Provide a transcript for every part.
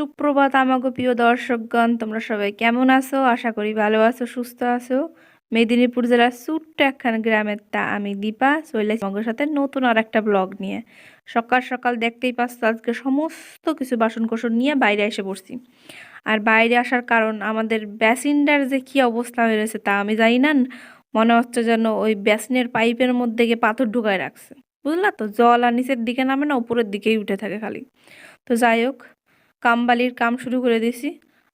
সুপ্রভাত আমাকে প্রিয় দর্শকগণ, তোমরা সবাই কেমন আছো? আশা করি ভালো আছো, সুস্থ আছো। মেদিনীপুর জেলার ছোট্ট একখান গ্রামের তা আমি দীপা, চলে তোমাদের সাথে নতুন আর একটা ব্লগ নিয়ে। সকাল সকাল দেখতেই পাচ্ছ আজকে সমস্ত কিছু বাসন কোসন নিয়ে বাইরে এসে পড়ছি। আর বাইরে আসার কারণ আমাদের ব্যাসিনটার যে কি অবস্থা হয়ে রয়েছে তা আমি জানি না। মনে হচ্ছে যেন ওই ব্যাসিনের পাইপের মধ্যে গিয়ে পাথর ঢুকায় রাখছে। বুঝলা তো? জল আর নিচের দিকে নামে না, উপরের দিকেই উঠে থাকে খালি। তো যাই হোক কামবালির কাম শুরু করে দিছি।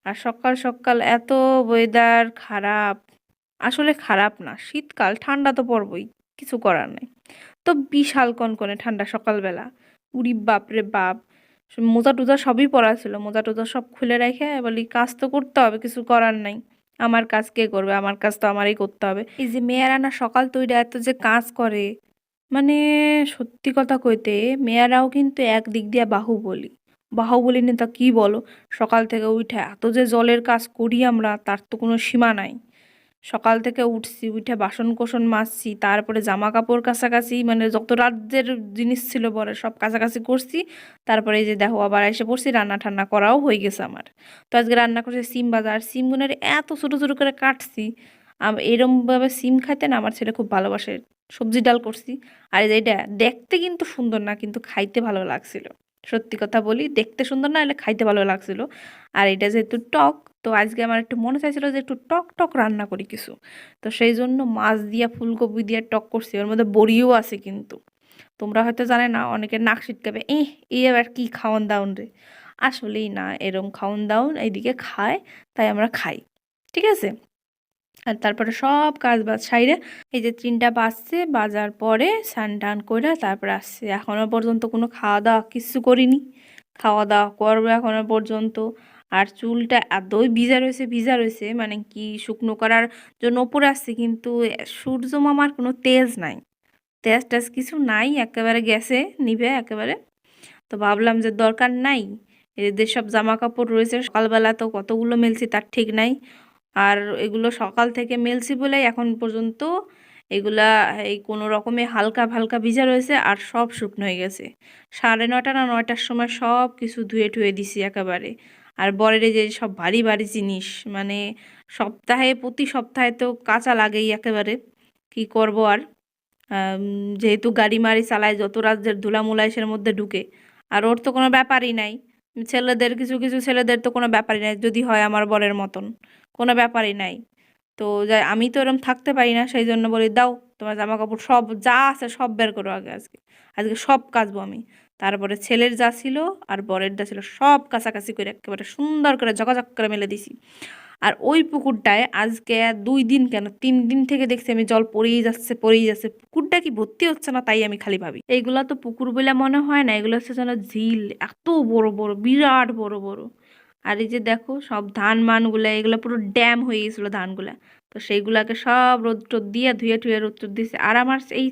আর সকাল সকাল এত ওয়েদার খারাপ। আসলে খারাপ না, শীতকাল, ঠান্ডা তো পড়বই, কিছু করার নেই। তো বিশাল কনকনে ঠান্ডা সকালবেলা। উড়ি বাপরে বাপ। মোজা টুজা সবই পরা ছিল, মোজা টুজা সব খুলে রেখে বলি, কাজ তো করতে হবে, কিছু করার নাই। আমার কাজ কে করবে? আমার কাজ তো আমারই করতে হবে। এই যে মেয়েরা না সকাল তৈরি এত যে কাজ করে মানে সত্যি কথা কইতে, মেয়েরাও কিন্তু একদিক দিয়ে বাহুবলী। বাহুবলী নেতা কি বলো? সকাল থেকে উঠে এত যে জলের কাজ করি আমরা, তার তো কোনো সীমা নাই। সকাল থেকে উঠছি, উঠে বাসন কোসন মাজছি, তারপরে জামা কাপড় কাছাকাছি মানে যত রাজ্যের জিনিস ছিল বলে সব কাছাকাছি করছি। তারপরে এই যে দেখো, আবার এসে পড়ছি, রান্না ঠান্না করাও হয়ে গেছে আমার। তো আজকে রান্না করছি সিম বাজার। সিমগুনের এত ছোটো ছোটো করে কাটছি। এরমভাবে সিম খাইতে না আমার ছেলে খুব ভালোবাসে। সবজি ডাল করছি। আর এটা দেখতে কিন্তু সুন্দর না, কিন্তু খাইতে ভালো লাগছিল। সত্যি কথা বলি, দেখতে সুন্দর না হলে খাইতে ভালো লাগছিল। আর এটা যেহেতু টক, তো আজকে আমার একটু মনে চাইছিল যে একটু টক টক রান্না করি কিছু। তো সেই জন্য মাছ দিয়া, ফুলকপি দিয়ে টক করছি ওর মধ্যে বড়িও আছে কিন্তু। তোমরা হয়তো জানে না, অনেকে নাক ছিটকাবে এ এই আবার কি খাওয়ান দাওন রে? আসলেই না, এরম খাওয়ান দাউন এইদিকে খায়, তাই আমরা খাই। ঠিক আছে? আর তারপরে সব কাজ বাজ সাইরে এই যে তিনটা বাজছে, বাজার পরে স্নান টান করে তারপরে আসছে। এখনও পর্যন্ত কোনো খাওয়া দাওয়া কিছু করিনি। খাওয়া দাওয়া করব এখনও পর্যন্ত। আর চুলটা এতই ভিজা রয়েছে ভিজা রয়েছে মানে কি শুকনো করার জন্য ওপরে আসছে, কিন্তু সূর্য মামার কোনো তেজ নাই। তেজ টেজ কিছু নাই, একেবারে গেছে নিবে একেবারে। তো ভাবলাম যে দরকার নাই এদের সব জামা কাপড় রয়েছে, সকালবেলা তো কতগুলো মেলছি তার ঠিক নাই। আর এগুলো সকাল থেকে মেলছি বলেই এখন পর্যন্ত এগুলা, এই কোনো রকমে হালকা হালকা ভিজা রয়েছে আর সব শুকনো হয়ে গেছে। সাড়ে নটা না নয়টার সময় সব কিছু ধুয়ে টুয়ে দিছি একেবারে। আর বরের যে সব ভারী ভারী জিনিস মানে সপ্তাহে, প্রতি সপ্তাহে তো কাঁচা লাগেই একেবারে। কি করব আর? যেহেতু গাড়ি মারি চালায়, যত রাজ্যের ধুলামুলা এসের মধ্যে ঢুকে। আর ওর তো কোনো ব্যাপারই নাই। ছেলেদের, কিছু কিছু ছেলেদের তো কোনো ব্যাপারই নাই, যদি হয় আমার বরের মতন। কোনো ব্যাপারই নাই। তো যাই, আমি তো এরকম থাকতে পারি না সেই জন্য বলি, দাও, তোমার জামা কাপড় সব যা আছে সব বের করো আগে আজকে। আজকে সব কাচবো আমি। তারপরে ছেলের যা ছিল আর বরের যা ছিল সব কাছাকাছি করে একেবারে সুন্দর করে জগাজগ করে মেলে দিছি। আর ওই পুকুরটায় আজকে দুই দিন কেন, তিন দিন থেকে দেখছি আমি জল পড়েই যাচ্ছে পড়েই যাচ্ছে। পুকুরটা কি ভর্তি হচ্ছে না তাই আমি খালি ভাবি। এইগুলা তো পুকুর বলে মনে হয় না, এগুলো হচ্ছে যেন ঝিল, এত বড় বড়, বিরাট বড় বড়। আর এই যে দেখো, সব ধান মানগুলো, এগুলো পুরো ড্যাম হয়ে গেছিল ধানগুলা। তো সেইগুলাকে সব রোদ টোদ দিয়ে ধুয়ে টুয়ে রোদ টোদ দিয়েছে আর আমার এই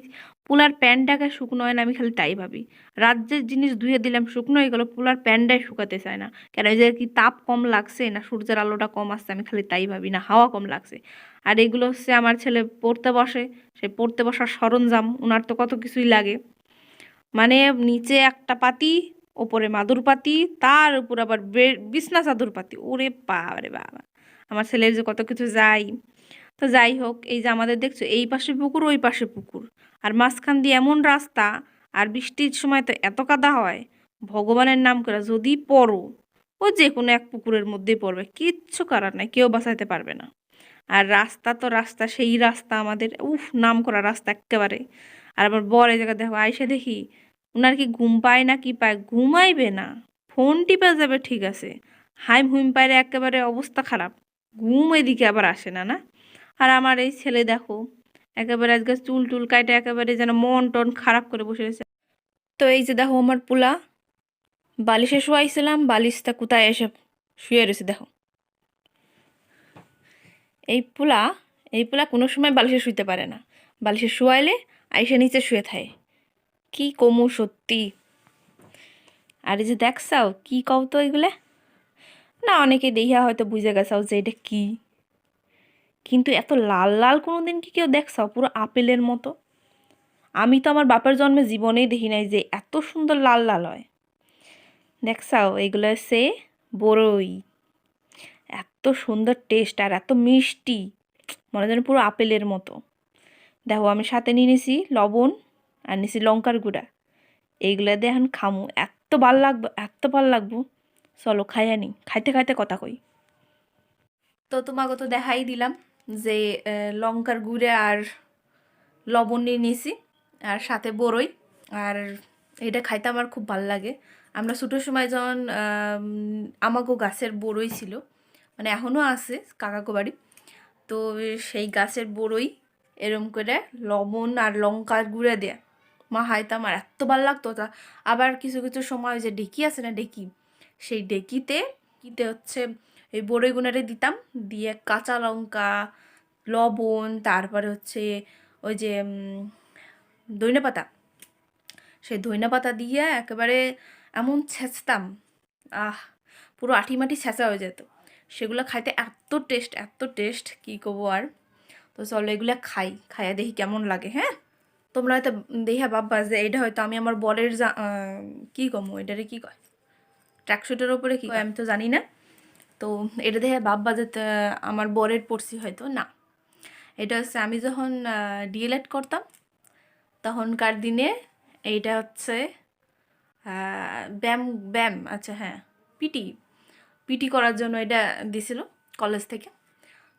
পোলার প্যান্টটাকে শুকনো হয় না, আমি খালি তাই ভাবি। রাজ্যের জিনিস ধুয়ে দিলাম শুকনো হয়ে গেলো, পোলার প্যান্টটাই শুকাতে চায় না। কেন, এই যে কি তাপ কম লাগছে না, সূর্যের আলোটা কম আসছে, আমি খালি তাই ভাবি না, হাওয়া কম লাগছে। আর এগুলো হচ্ছে আমার ছেলে পড়তে বসে, সে পড়তে বসার সরঞ্জাম ওনার তো কত কিছুই লাগে। মানে নিচে একটা পাতি ওপরে মাদুর পাতি, তার উপর আবার বিছনা চাদর পাতি। ওরে বাবারে বাবা। আমার ছেলের যে কত কিছু যাই তো যাই হোক, এই যে আমাদের দেখছ, এই পাশে পুকুর, ওই পাশে পুকুর। আর মাঝখান দিয়ে এমন রাস্তা, আর বৃষ্টির সময় তো এত কাদা হয়। ভগবানের নাম করে যদি পড়ো ও যে কোনো এক পুকুরের মধ্যেই পড়বে। কিচ্ছু করার নাই, কেউ বাঁচাইতে পারবে না। আর রাস্তা তো রাস্তা, সেই রাস্তা আমাদের, উফ নাম করা রাস্তা একেবারে। আর আবার বর এই জায়গায় দেখো, আইসে দেখি ওনার কি ঘুম পায় না, কি পায়? ঘুমাইবে না। ফোন টিপে যাবে, ঠিক আছে। হাইম হুইম পাইলে একেবারে অবস্থা খারাপ। ঘুম এদিকে আবার আসে না না? আর আমার এই ছেলে দেখো, একেবারে আজকে চুল টুল কাটে একেবারে যেন মন টন খারাপ করে বসে রয়েছে। তো এই যে দেখো আমার পোলা, বালিশে শুয়াইছিলাম, বালিশটা কোথায় এসে শুয়ে রয়েছে দেখো। এই পোলা এই পোলা কোনো সময় বালিশে শুইতে পারে না। বালিশে শুয়াইলে আইসে নিচে শুয়ে থাকে। কি কমু সত্যি? আর এই যে দেখছাও কি কও তো এগুলা? না, অনেকে দেখিয়া হয়তো বুঝে গেছাও যে এটা কি। কিন্তু এত লাল লাল কোনো দিন কি কেউ দেখছাও পুরো আপেলের মতো। আমি তো আমার বাপের জন্মে জীবনেই দেখি নাই যে এত সুন্দর লাল লাল হয়। দেখছাও এগুলো সে বড়ই এত সুন্দর টেস্ট আর এত মিষ্টি। মনে যেন পুরো আপেলের মতো। দেখো, আমি সাথে নিয়ে নিছি লবণ। আর নিছি লঙ্কার গুঁড়া। এইগুলা দিয়ে এখন খামু। এত ভালো লাগবো এত ভালো লাগবো। চলো খাই আনি। খাইতে খাইতে কথা কই। তো তোমাকে তো দেখাই দিলাম যে লঙ্কার গুঁড়ে আর লবণ নিয়ে নিয়েছি আর সাথে বড়ই আর এটা খাইতে আমার খুব ভালো লাগে। আমরা ছোটোর সময় যখন আম, আমাগো গাছের বড়ই ছিল মানে এখনও আছে কাকাকো বাড়ি তো সেই গাছের বড়ই এরম করে লবণ আর লঙ্কার গুঁড়ে দেয়া। মা হাইতে আমার এত ভালো লাগতো। তা আবার কিছু কিছু সময় ওই যে ডেকি আছে না, ডেকি? সেই ডেকিতে কিতে হচ্ছে এই বড়ই দিতাম, দিয়ে কাঁচা লঙ্কা, লবণ, তারপরে হচ্ছে ওই যে ধইনে পাতা। সেই ধইনা পাতা দিয়ে একেবারে এমন ছেঁচতাম, আহ, পুরো আঠিমাটি ছেঁচা হয়ে যেত। সেগুলো খাইতে এত টেস্ট এত টেস্ট, কী করব আর? তো চলো এগুলো খাই, খাইয়া দেখি কেমন লাগে হ্যাঁ? তোমরা হয়তো দেখা ভাববা যে এটা হয়তো আমি আমার আহ, কী কমো? এটারে কী কয়? ট্র্যাকশুটের ওপরে কী আমি তো জানি না। তো এটা দেখে ভাববা যে আমার বরের পড়ছি হয়তো। না। এটা হচ্ছে আমি যখন ডিএলএড করতাম তখনকার দিনে এইটা হচ্ছে ব্যায়াম ব্যায়াম আচ্ছা হ্যাঁ পিটি পিটি করার জন্য এটা দিছিল কলেজ থেকে।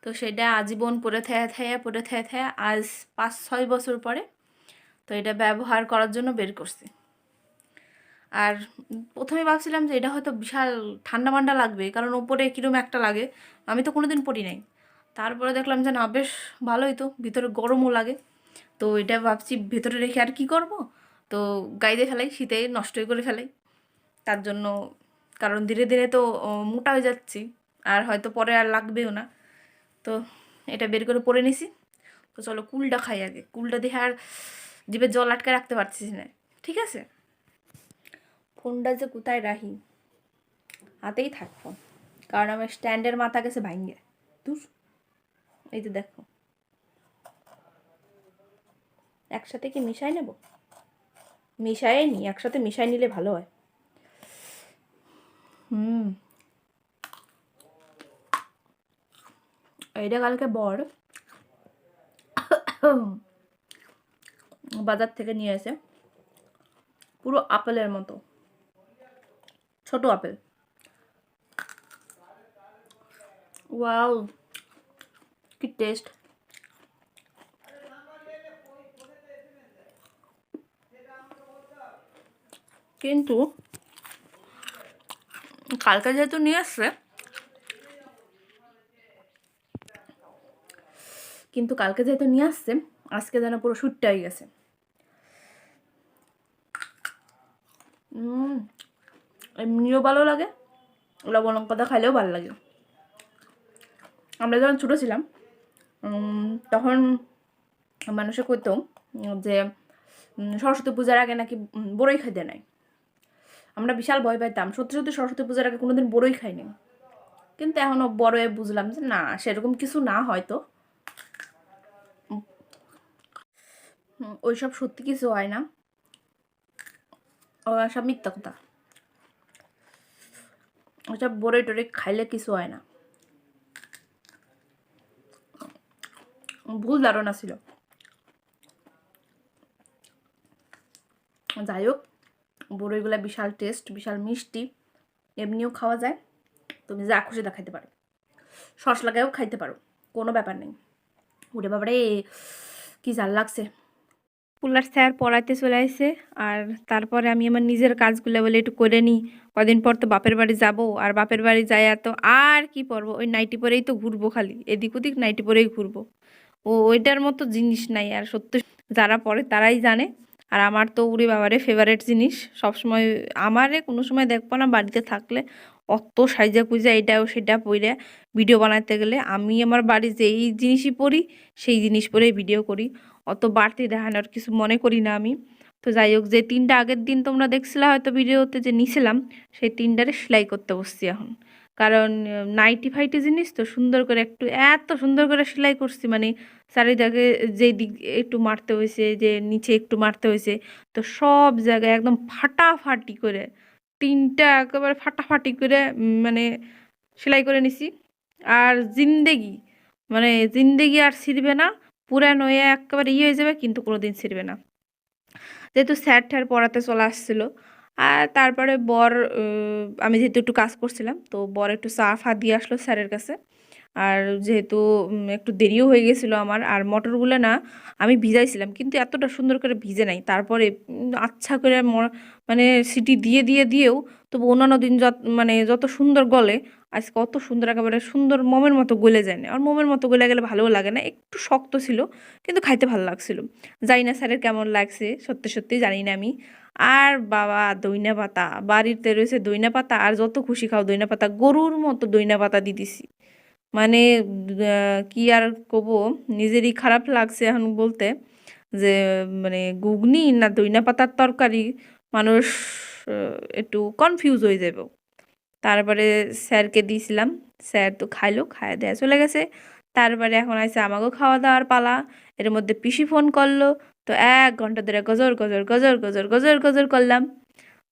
তো সেটা আজীবন পরে থায়া থায়া পরে থায়া থায়া আজ পাঁচ ছয় বছর পরে তো এটা ব্যবহার করার জন্য বের করছি। আর প্রথমে ভাবছিলাম যে এটা হয়তো বিশাল ঠান্ডা মান্ডা লাগবে, কারণ ওপরে কীরকম একটা লাগে, আমি তো কোনোদিন পরি নাই। তারপরে দেখলাম যে না, বেশ ভালোই তো, ভিতরে গরমও লাগে। তো এটা ভাবছি ভেতরে রেখে আর কি করব? তো গাইতে ফেলাই, শীতে নষ্টই করে ফেলাই। তার জন্য, কারণ ধীরে ধীরে তো মোটা হয়ে যাচ্ছি, আর হয়তো পরে আর লাগবেও না। তো এটা বের করে পরে নিছি। তো চলো কুলটা খাই আগে। কুলটা দেখে আর জিভে জল আটকে রাখতে পারছিস না। ঠিক আছে? ফোনটা যে কোথায় রাহি? হাতেই থাক ফোন। কারণ আমার স্ট্যান্ডের মাথা গেছে ভাঙ্গে দূর এই তো দেখো। একসাথে কি মিশাই নেব? মিশাই নি, একসাথে মিশাই নিলে ভালো হয়। হুম। এটা কালকে বর। বাজার থেকে নিয়ে এসে পুরো আপেলের মতো, ছোট আপেল। ওয়াও, কি টেস্ট কিন্তু কালকে যেহেতু নিয়ে আসছে, কিন্তু কালকে যেহেতু নিয়ে আসছে, আজকে যেন পুরো শুটটা হয়ে গেছে। এমনিও ভালো লাগে, লবণ লঙ্কাটা খাইলেও ভালো লাগে। আমরা যখন ছোটো ছিলাম তখন মানুষে কইতো যে সরস্বতী পূজার আগে নাকি বড়ই খাইতে নাই। আমরা বিশাল ভয় পাইতাম, সত্যি সত্যি সরস্বতী পূজার আগে কোনোদিন বড়ই খাইনি। কিন্তু এখনও বড় হয়ে বুঝলাম যে, না, সেরকম কিছু না হয়তো। ওইসব সত্যি কিছু হয় না। সব মিথ্যা কথা। ওসব বড়ই টরে খাইলে কিছু হয় না। ভুল ধারণা ছিল। যাই হোক, বড়ইগুলা বিশাল টেস্ট বিশাল মিষ্টি, এমনিও খাওয়া যায়। তুমি যা খুশি তা খাইতে পারো। সস লাগায়ও খাইতে পারো, কোনো ব্যাপার নেই। উঠে বাবারে, কি জাল লাগছে। কুলার স্যার পড়াইতে চলে আসছে আর তারপরে আমি আমার নিজের কাজগুলো বলে একটু করে নিই। কদিন পর তো বাপের বাড়ি যাব আর বাপের বাড়ি যাই তো আর কি পরবো ওই নাইটি পরেই তো ঘুরবো খালি, এদিক ওদিক নাইটি পরেই ঘুরবো। ও ওইটার মতো জিনিস নাই আর সত্যি, যারা পড়ে তারাই জানে। আর আমার তো উড়ি বাবারে ফেভারেট জিনিস। সবসময় আমারে কোনো সময় দেখব না বাড়িতে থাকলে। অত সাইজা কুইজা এটাও সেটা পরে ভিডিও বানাতে গেলে আমি আমার বাড়ি যেই জিনিসই পরি সেই জিনিস পরেই ভিডিও করি। অত বাড়তি দেখানোর কিছু মনে করি না আমি। তো যাই হোক, যে তিনটা আগের দিন তোমরা দেখছিলে হয়তো ভিডিওতে যে নিছিলাম, সেই তিনটারে সেলাই করতে বসছি এখন। কারণ নাইটি ফাইটি জিনিস তো সুন্দর করে একটু, এত সুন্দর করে সেলাই করছি মানে চারিদিকে যেই দিক একটু মারতে হয়েছে, যে নিচে একটু মারতে হয়েছে, তো সব জায়গায় একদম ফাটাফাটি করে, তিনটা একেবারে ফাটাফাটি করে মানে সেলাই করে নিছি। আর জিন্দেগি মানে জিন্দেগি আর ছিঁড়বে না পুরান হয়ে একেবারে ইয়ে হয়ে যাবে, কিন্তু কোনো দিন ছিঁড়বে না। যেহেতু স্যার ঠ্যার পড়াতে চলে আসছিল, আর তারপরে বর আমি যেহেতু একটু কাজ করছিলাম, তো বর একটু চা ফা দিয়ে আসলো স্যারের কাছে। আর যেহেতু একটু দেরিও হয়ে গেছিল আমার, আর মটরগুলো না আমি ভিজাইছিলাম, কিন্তু এতটা সুন্দর করে ভিজে নাই। তারপরে আচ্ছা করে মানে সিটি দিয়ে দিয়ে, দিয়েও তবু অন্যান্য দিন যত মানে যত সুন্দর গলে, আজকে অত সুন্দর, একেবারে সুন্দর মোমের মতো গলে যায় না। আর মোমের মতো গলে গেলে ভালোও লাগে না, একটু শক্ত ছিল, কিন্তু খাইতে ভালো লাগছিল। জানি না স্যারের কেমন লাগছে, সত্যি সত্যি জানি না আমি। আর বাবা, দইনা পাতা, বাড়িতে রয়েছে দইনা পাতা, আর যত খুশি খাও দইনা পাতা, গরুর মতো দইনা পাতা দিতেছি। মানে কি আর কব? নিজেরই খারাপ লাগছে এখন বলতে যে মানে ঘুগনি না দইনা পাতার তরকারি মানুষ একটু কনফিউজ হয়ে যাবে। তারপরে স্যারকে দিয়েছিলাম, স্যার তো খাইলো, খাইয়ে দেয়া চলে গেছে। তারপরে এখন আছে আমাকেও খাওয়া দাওয়ার পালা, এর মধ্যে পিসি ফোন করল। তো এক ঘণ্টা ধরে গজর গজর গজর গজর গজর গজর করলাম।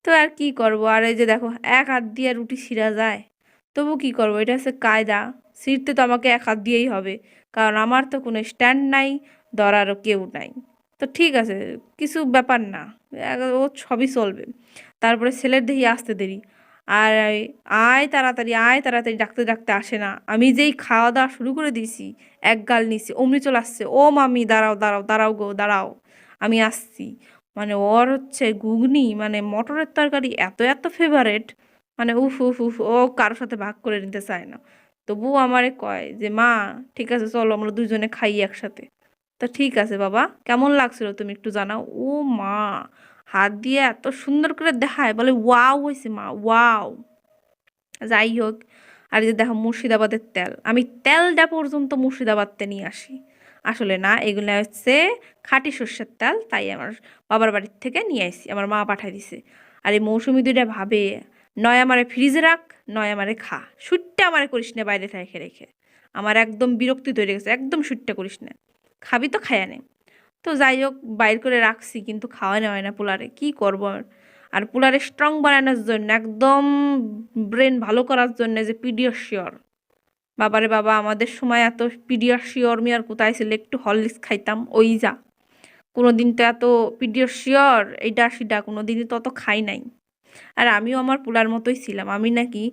তো আর কি করব? আর এই যে দেখো, এক হাত দিয়ে রুটি ছিঁড়া যায়। তবু কি করব? এটা হচ্ছে কায়দা। ছিঁড়তে তো আমাকে এক হাত দিয়েই হবে। কারণ আমার তো কোনো স্ট্যান্ড নাই ধরারও কেউ নাই। তো ঠিক আছে, কিছু ব্যাপার না। ও সবই চলবে। তারপরে ছেলের দেখি আসতে দেরি। আর আয় তাড়াতাড়ি আয় তাড়াতাড়ি, ডাকতে ডাকতে আসে না। আমি যেই খাওয়া দাওয়া শুরু করে দিয়েছি, এক গাল নিছি, অমনি চলে আসছে, ও মামি, দাঁড়াও দাঁড়াও দাঁড়াও গো, দাঁড়াও, আমি আসছি। মানে ওর হচ্ছে ঘুগনি মানে মটরের তরকারি এত এত ফেভারেট মানে উফ উফ উফ, ও কারোর সাথে ভাগ করে নিতে চায় না। তবুও আমারে কয় যে, মা, ঠিক আছে, চলো, আমরা দুজনে খাই একসাথে। তো ঠিক আছে, বাবা, কেমন লাগছিল তুমি একটু জানাও? ও মা, হাত দিয়ে এত সুন্দর করে দেখায়, বলে, ওয়াও হয়েছে মা, ওয়াও। যাই হোক, আর যে দেখো, মুর্শিদাবাদের তেল। আমি তেলটা পর্যন্ত মুর্শিদাবাদতে নিয়ে আসি। আসলে না, এগুলো হচ্ছে খাঁটি সর্ষের তেল, তাই আমার বাবার বাড়ির থেকে নিয়ে আসি, আমার মা পাঠাই দিছে। আর এই মৌসুমি দুইটা ভাবে নয় আমারে ফ্রিজে রাখ, নয় আমারে খা। সুটটা আমারে করিস না বাইরে রেখে রেখে। আমার একদম বিরক্তি তৈরি গেছে, একদম সুটটা করিস না। খাবি তো খায়া নে। তো যাই হোক, বাইর করে রাখছি, কিন্তু খাওয়া নেওয়া হয় না পোলারে। কি করব আর? পোলারে স্ট্রং বানানোর জন্য, একদম ব্রেন ভালো করার জন্য যে পিডিয়াশিওর বাবারে বাবা, আমাদের সময় এত পিডিয়াশিওর মি আর কোথায় ছিল? একটু হরলিক্স খাইতাম, ওই যা। কোনো দিন তো এত পিডিয়াশিওর এইটা সেটা কোনো দিনই তো অত খাই নাই। আর আমিও আমার পোলার মতোই ছিলাম। আমি নাকি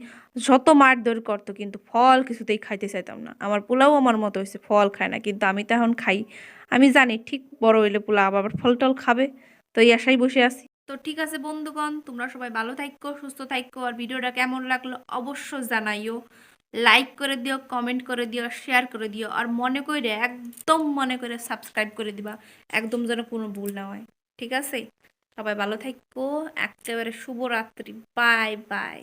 যত মারধর করতো কিন্তু ফল কিছুতেই খাইতে চাইতাম না। আমার পোলাও আমার মতো হয়েছে ফল খায় না। কিন্তু আমি তো এখন খাই। আমি জানি ঠিক বড় হইলে পোলা আবার ফল টল খাবে। তো এই আশাই বসে আছি। তো ঠিক আছে বন্ধুগণ, তোমরা সবাই ভালো থাকো সুস্থ থাকো আর ভিডিওটা কেমন লাগল অবশ্যই জানাইও। লাইক করে দিও কমেন্ট করে দিও শেয়ার করে দিও। আর মনে করে একদম মনে করে সাবস্ক্রাইব করে দিবা। একদম যেন কোনো ভুল না হয়। ঠিক আছে? সবাই ভালো থাকব একেবারে শুভরাত্রি বাই বাই।